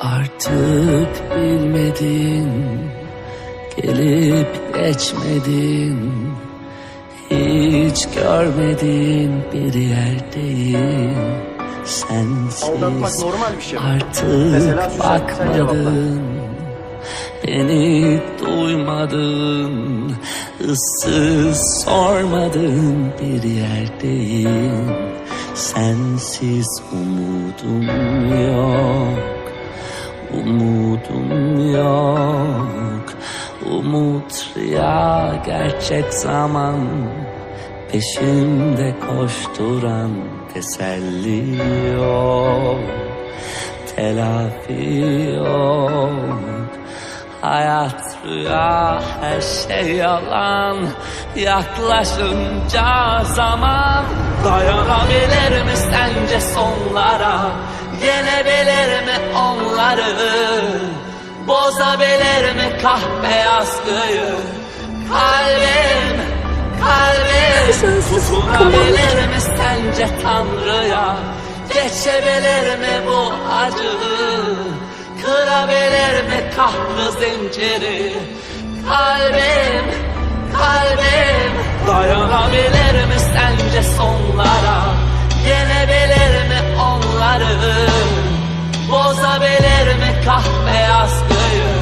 Artık bilmedin Gelip geçmedin. Hiç görmedin bir yerdeyim. Sensiz Aldatmak normal bir şey. Artık Mesela bakmadın. Beni duymadın ıssız sormadın bir yerdeyim. Sensiz umudum yok yok. Umut rüya gerçek zaman Peşimde koşturan teselli yok. Telafi yok. Hayat rüya her şey yalan. Yaklaşınca zaman Dayanabilir mi sence sonlara? Yenebilir mi onları Bozabilir mi kahpe askıyı Kalbim, kalbim. Tutunabilir mi sence Tanrı'ya Geçebilir mi bu acıyı Kırabilir mi kahrı zinciri. Kalbim, kalbim. Dayanabilir mi sence sonlara. Yenebilir mi onları. Bozabilir mi kahpe askı fire.